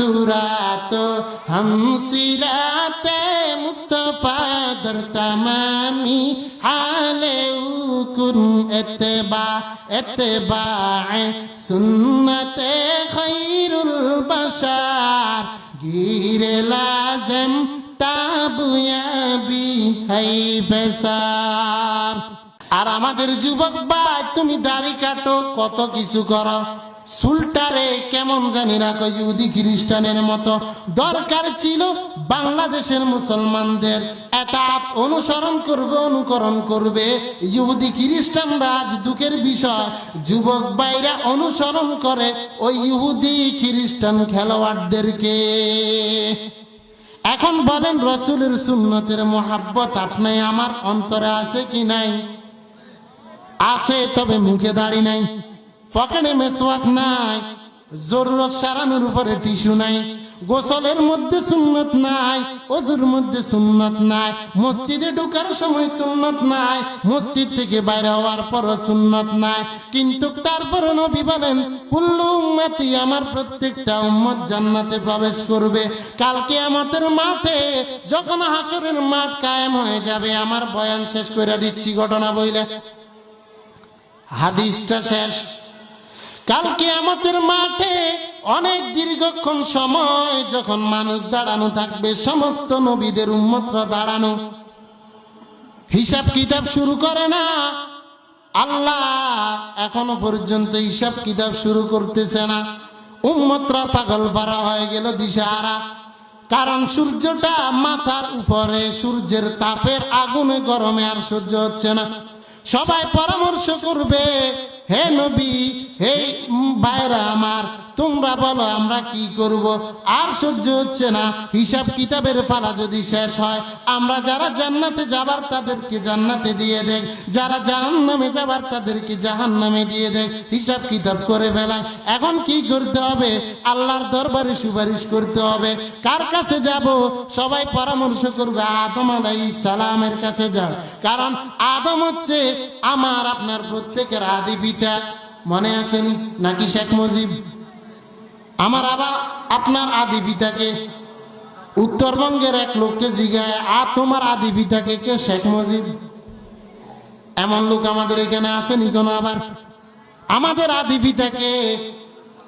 সুরাত হম সিরাতে মুস্তফা দর তমামি হালে উকুন এতবা এতবা সুন্নতে খৈরুল বশার। গিরে লাজম তাবুয়াবি হাই বেসার। আর আমাদের যুবক ভাই, তুমি দাড়ি কাটো, কত কিছু করো। সুলটারে কেমন জানি না ইহুদি খ্রিস্টানের মতো। দরকার ছিল বাংলাদেশের মুসলমানদের এতাত অনুসরণ করবে, অনুকরণ করবে। ইহুদি খ্রিস্টানরা রাজ দুঃখের বিষয়, যুবক ভাইরা অনুসরণ করে ওই ইহুদি খ্রিস্টান খেলোয়াড়দেরকে। এখন বলেন, রসুলের সুন্নতের মোহাব্বত আপনি আমার অন্তরে আছে কি নাই? আছে, তবে মুখে দাড়ি নাই। পকেটে মেসওয়াক নাই, জরুরত সারানোর উপরে টিস্যু নাই, গোসলের মধ্যে সুন্নত নাই অজুর মধ্যে সুন্নত নাই, মসজিদে ঢোকার সময় সুন্নত নাই, মসজিদ থেকে বাইরে হওয়ার পরও সুন্নত নাই, কিন্তু তারপর নবী বলেন, কুল্লু উম্মতি আমার প্রত্যেকটা উম্মত জান্নাতে প্রবেশ করবে। কালকে আমাদের মাঠে যখন হাসরের মাঠ কায়েম হয়ে যাবে, আমার বয়ান শেষ করে দিচ্ছি। ঘটনা বইলে। হাদিসটা শেষ। কালকে আমাদের মাঠে অনেক দীর্ঘক্ষণ সময় যখন মানুষ দাঁড়ানো থাকবে, সমস্ত নবীদের উন্মতরা দাঁড়ানো। হিসাব কিতাব শুরু করে না। আল্লাহ এখনও পর্যন্ত হিসাব কিতাব শুরু করতেছে না। উম্মতরা পাগল পারা হয়ে গেল দিশাহারা। কারণ সূর্যটা মাথার উপরে, সূর্যের তাপের আগুনে, গরমে আর সহ্য হচ্ছে না। সবাই পরামর্শ করবে, হে নবী হে বাইরা আমার, তোমরা বলো আমরা কি করব? আর সহ্য হচ্ছে না। হিসাব কিতাবের পালা যদি শেষ হয়, আমরা যারা জান্নাতে যাবার তাদেরকে জান্নাতে দিয়ে দেখ যারা জাহান্নামে যাবার তাদেরকে জাহান্নামে দিয়ে দেখ হিসাব কিতাব করে ফেলায় এখন কি করতে হবে? আল্লাহর দরবারে সুপারিশ করতে হবে। কার কাছে যাব? সবাই পরামর্শ করবে, আদম আলাই সালামের কাছে যাও। কারণ আদম হচ্ছে আমার, আপনার প্রত্যেকের আদি পিতা। মনে আছেন নাকি শেখ মুজিব? আমার আবার আপনার আদি পিতাকে, উত্তরবঙ্গের এক লোককে জিগায়, আর তোমার আদি পিতাকে কে শেখ মুজিব? এমন লোক আমাদের এখানে আসেনি কোনো আবার? আমাদের আদি পিতাকে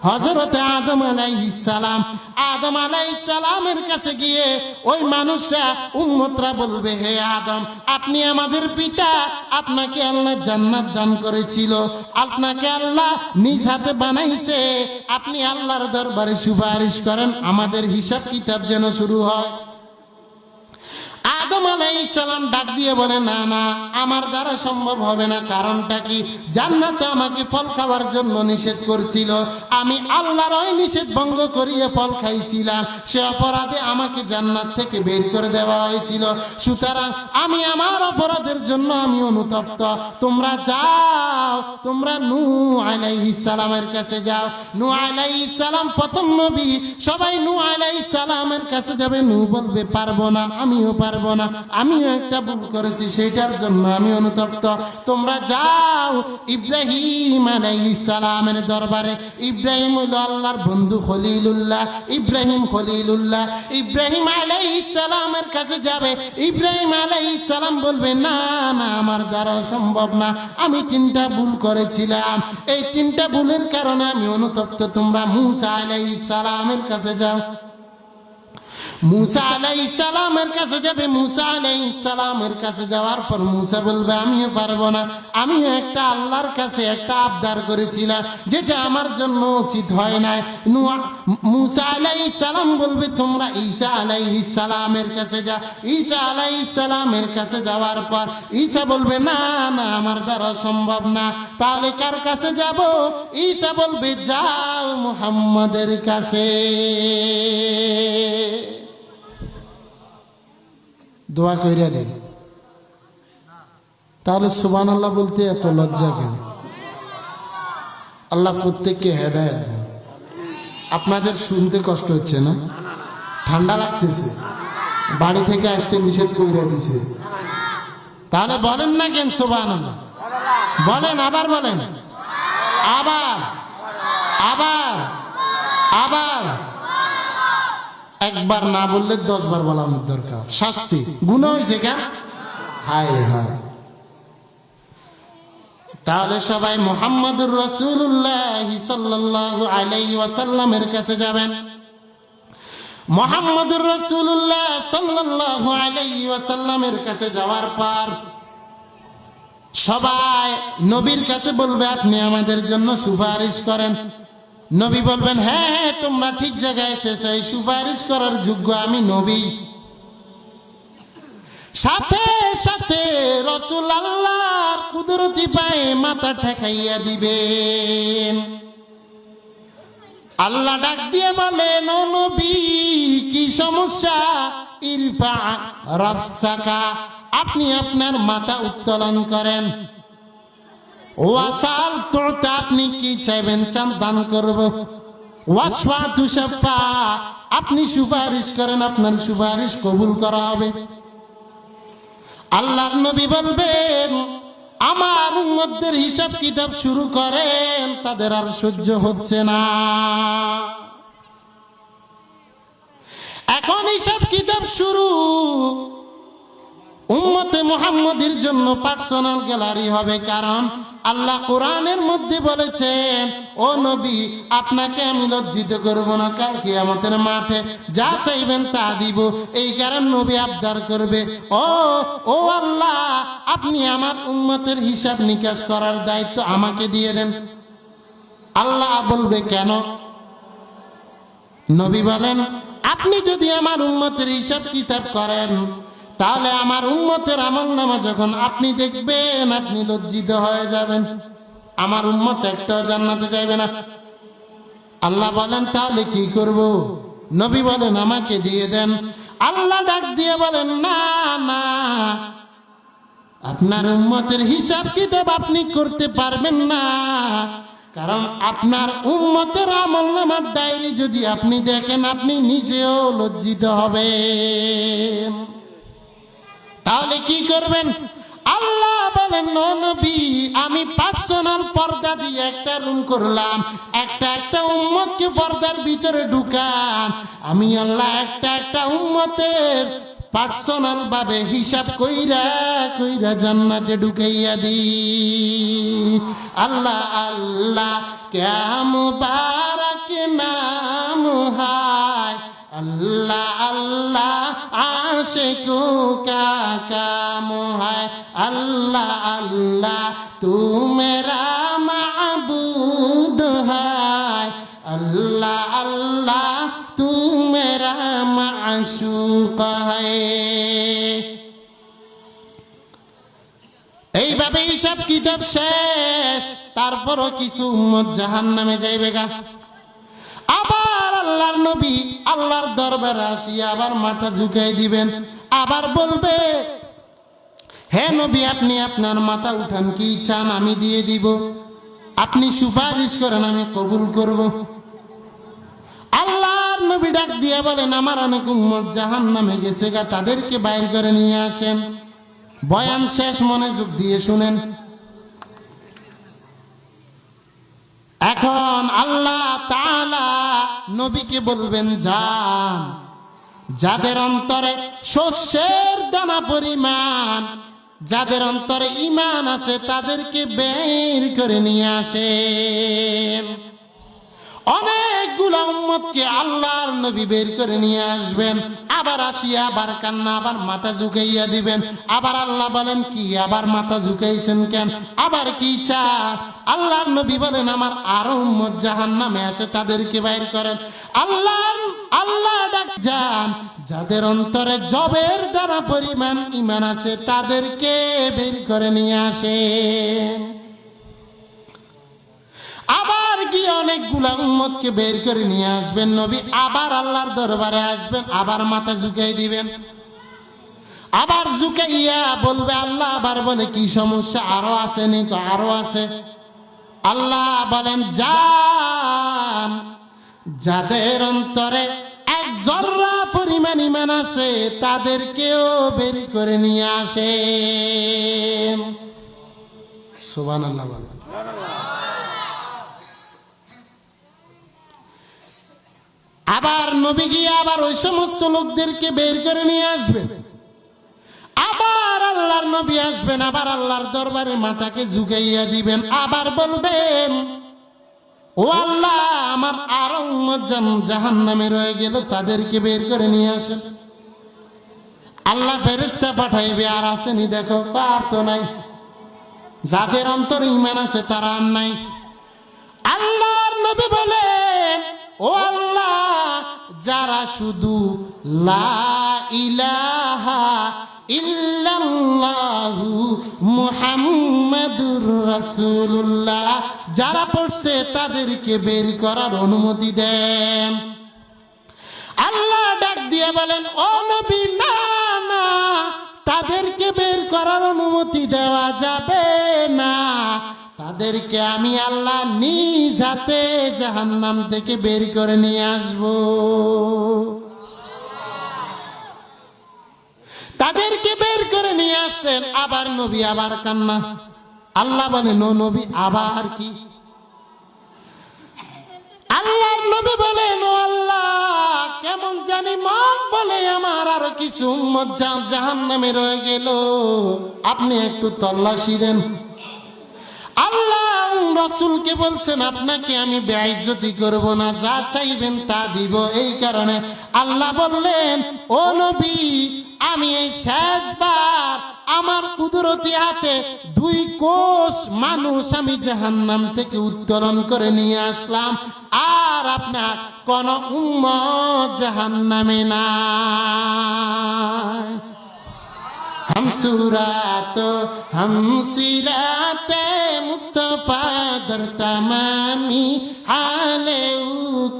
হজরতে আদম আলাইসালাম আদম আলাইসালামের কাছে গিয়ে ওই মানুষরা উম্মতরা বলবে, হে আদম, আপনি আমাদের পিতা, আপনাকে আল্লাহ জান্নাত দান করেছিল, আপনাকে আল্লাহ নিজ হাতে বানাইছে, আপনি আল্লাহর দরবারে সুপারিশ করেন, আমাদের হিসাব কিতাব যেন শুরু হয়। আলাইসালাম ডাক দিয়ে বলে, না না, আমার দ্বারা সম্ভব হবে না। কারণটা কি? জান্নাতে আমাকে ফল খাওয়ার জন্য নিষেধ করছিল। আমি আল্লাহর ওই নিষেধ ভঙ্গ করিয়ে ফল খাইছিলাম। সে অপরাধে আমাকে জান্নাত থেকে বের করে দেওয়া হয়েছিল। সুতরাং আমি আমার অপরাধের জন্য আমি অনুতপ্ত। তোমরা যাও, তোমরা নু আলাইহিস সালামের কাছে যাও। নু আলাইহিস সালাম প্রথম নবী। সবাই নু আলাইহিস সালামের কাছে যাবে। নু বলবে, পারব না, আমিও পারব না। আমিও একটা ভুল করেছি সেটার জন্য আমি অনুতপ্ত। তোমরা যাও ইব্রাহিম আলাইহিস সালামের দরবারে। ইব্রাহিম হলো আল্লাহর বন্ধু খলিলুল্লাহ, ইব্রাহিম খলিলুল্লাহ। ইব্রাহিম আলাইহিস সালামের কাছে যাবে। ইব্রাহিম আলাইহিস সালাম বলবে, না না, আমার দ্বারা সম্ভব না। আমি তিনটা ভুল করেছিলাম। এই তিনটা ভুলের কারণে আমি অনুতপ্ত। তোমরা মুসা আলাইহিস সালামের কাছে যাও। মুসা আলাইহিস সালামের কাছে যাবে, মুসা আলাইহিস সালামের কাছে যাওয়ার পর মুসা বলবে, আমিও পারব না। আমিও একটা আল্লাহর কাছে একটা আবদার করেছিলাম, যেটা আমার জন্য উচিত হয় নুয়া, মুসা আলাইহিস সালাম বলবে, তোমরা ঈসা আলাইহিস সালামের কাছে যা ঈসা আলাইহিস সালামের কাছে যাওয়ার পর ঈসা বলবে, না না, আমার দ্বারা সম্ভব না। তাহলে কার কাছে যাব? ঈসা বলবে, যাও মুহাম্মাদের কাছে। দোয়া কইরা দেন। তাহলে সুবান আল্লাহ বলতে এত লজ্জা কেন? আল্লাহ প্রত্যেককে হেদায়ত দেন। আপনাদের শুনতে কষ্ট হচ্ছে না? ঠান্ডা লাগতেছে। বাড়ি থেকে আসতে নিষেধ কইরা দিছে। তাহলে বলেন না কেন সুবান বলেন, আবার বলেন। আবার আবার আবার। একবার না বললে দশ বার বলা আমার দরকার। শাস্তি। গুণ হয়েছে কেন হায় হায়। তাহলে সবাই মোহাম্মদুর রসুল্লাহ সাল্লাহ আলাই ওয়াসাল্লামের কাছে যাবেন। মোহাম্মদুর রসুল্লাহ সাল্লাহ আলাই ওয়াসাল্লামের কাছে যাওয়ার পর সবাই নবীর কাছে বলবে, আপনি আমাদের জন্য সুপারিশ করেন। নবী বলবেন হ্যাঁ হ্যাঁ তোমরা ঠিক জায়গায় এসেছ, এই সুপারিশ করার যোগ্য আমি নবী। সাথে সাথে রসুল আল্লাহর কুদরতি পায়ে মাথা ঠেকাইয়া দিবেন। আল্লাহ ডাক দিয়ে বলেন নবী, কি সমস্যা? ইরফা রাফসাকা, আপনি আপনার মাথা উত্তোলন করেন। ওয়াসাল তোতে আপনি কি চাইবেন? চান দান করব। ওয়াসফা তুষাফা আপনি সুপারিশ করেন, আপনার সুপারিশ কবুল করা হবে। আল্লাহ নবী বলবেন, আমার উম্মতদের হিসাব কিতাব শুরু করেন, তাদের আর সহ্য হচ্ছে না। এখন হিসাব কিতাব শুরু। উম্মতে মুহাম্মদের জন্য পার্সোনাল গ্যালারি হবে। কারণ আল্লাহ কোরআনের মধ্যে বলেছেন, ও নবী, আপনাকে আমি লজ্জিত করব না কালকে আমাদের মাঠে যা চাইবেন তা দিব। এই কারণ নবী আবদার করবে, ও ও আল্লাহ, আপনি আমার উম্মতের হিসাব নিকাশ করার দায়িত্ব আমাকে দিয়ে দেন। আল্লাহ বলবে, কেন? নবী বলেন, আপনি যদি আমার উম্মতের হিসাব কিতাব করেন তাহলে আমার উম্মতের আমল নামা যখন আপনি দেখবেন, আপনি লজ্জিত হয়ে যাবেন। আমার উম্মত একটাও জান্নাতে যাইবে না। আল্লাহ বলেন, তাহলে কি করব? নবী বলেন, আমাকে দিয়ে দেন। আল্লাহ ডাক দিয়ে বলেন, না না। আপনার উম্মতের হিসাব কিতাব আপনি করতে পারবেন না। কারণ আপনার উম্মতের আমল নামার ডায়েরি যদি আপনি দেখেন, আপনি নিজেও লজ্জিত হবেন। তাহলে কি করবেন? আল্লাহ বলেন, "ও নবী, আমি পার্সোনাল পর্দা দিয়ে একটা রুম করলাম। একটা একটা উম্মতকে পর্দার ভিতরে ঢুকাম আমি আল্লাহ একটা একটা উম্মতের পার্সোনাল ভাবে হিসাব কইরা কইরা জান্নাতে ঢুকাইয়া দি আল্লাহ আল্লাহ কেমন বারাক নাম আল্লাহ আল্লাহ, আশেকু কাকা মোহায়। আল্লাহ আল্লাহ তুমেরা মাবুদ হায়। আল্লাহ আল্লাহ তুমেরা মেরা মাশুক হায়। এইভাবে হিসাব কিতাব শেষ, তারপরও কিছু উম্মত জাহান নামে যাইবে গা। আল্লাহর নবী আল্লাহর দরবারে আসিয়া আবার মাথা ঝুঁকাই দিবেন। আবার বলবে, হে নবী, আপনি আপনার মাথা উঠান কি চান আমি দিয়ে দিব। আপনি সুপারিশ করেন, আমি কবুল করব। আল্লাহর নবী ডাক দিয়ে বলেন, আমার অনেক উম্মত জাহান নামে গেছে গা, তাদেরকে বাইর করে নিয়ে আসেন। বয়ান শেষ, মনোযোগ দিয়ে শুনেন। এখন আল্লাহ তালা নবীকে বলবেন যান যাদের অন্তরে শস্যের দানা পরিমাণ, যাদের অন্তরে ইমান আছে তাদেরকে বের করে নিয়ে আসেন। অনেকগুলো উম্মতকে আল্লাহর নবী বের করে নিয়ে আসবেন। আবার আসিয়া আবার কান্না, আবার মাথা ঝুঁকাইয়া দিবেন। আবার আল্লাহ বলেন, কি, আবার মাথা ঝুঁকাইছেন কেন? আবার কি চা আল্লাহর নবী বলেন, আমার আরও উম্মত জাহান নামে আছে, তাদেরকে বাইর করেন। আল্লাহ আল্লাহ ডাক যান। যাদের অন্তরে জবের দ্বারা পরিমাণ ইমান আছে, তাদেরকে বের করে নিয়ে আসেন। আবার গিয়ে অনেকগুলা উম্মতকে বের করে নিয়ে আসবেন নবী? আবার আল্লাহর দরবারে আসবেন, আবার মাথা ঝুঁকাই দিবেন। আবার ঝুঁকাইয়া বলবে, আল্লাহ আবার বলে, কি সমস্যা? আরও আছে নি তো আরও আছে। আল্লাহ বলেন যান যাদের অন্তরে এক জর্রা পরিমাণ ইমান আছে, তাদেরকেও বের করে নিয়ে আসেন। সুবান আল্লাহ আবার নবী গিয়ে আবার ওই সমস্ত লোকদেরকে বের করে নিয়ে আসবেন আবার আল্লাহর নবী আসবেন, আবার আল্লাহর দরবারে মাথাকে ঝুঁকাইয়া দিবেন। আবার বলবেন, ও আল্লাহ, আমার আরও জাহান নামে রয়ে গেল, তাদেরকে বের করে নিয়ে আসেন। আল্লাহ ফেরেস্তা পাঠাইবে, আর আসেনি, দেখো আর তো নাই। যাদের অন্তর ইমান আছে, তারা আর নাই। আল্লাহর নবী বলেন ও আল্লাহ, যারা শুধু লা ইলাহা ইল্লাল্লাহু যারা পড়ছে তাদেরকে বের করার অনুমতি দেন। আল্লাহ ডাক দিয়ে বলেন, ও নবী, না না, তাদেরকে বের করার অনুমতি দেওয়া যাবে না। তাদেরকে আমি আল্লাহ নিজ হাতে জাহান্নাম থেকে বের করে নিয়ে আসব। তাদেরকে বের করে নিয়ে আসলেন, আবার নবী আবার কান্না। আল্লাহ বলেন ও নবী, আবার কি? আল্লাহর নবী বলেন ও আল্লাহ, কেমন জানি মন বলে আমার আরও কিছু জাহান নামে রয়ে গেল। আপনি একটু তল্লাশি দেন। আল্লাহ রসুলকে বলছেন, আপনাকে আমি বেআইজতি করব না, যা চাইবেন তা দিব। এই কারণে আল্লাহ বললেন, ও নবী, আমি এই শেষবার আমার কুদরতি হাতে দুই কোষ মানুষ আমি জাহান্নাম থেকে উত্তোলন করে নিয়ে আসলাম, আর আপনার কোন উম্ম জাহান্নামে না ہم سورات ہم سرات مصطفیٰ در تمامی حال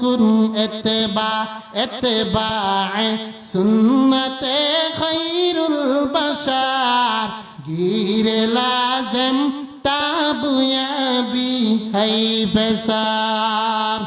کن اتباع اتباع سنت خیر البشار گیر لازم تابو یا بھی ہے بسار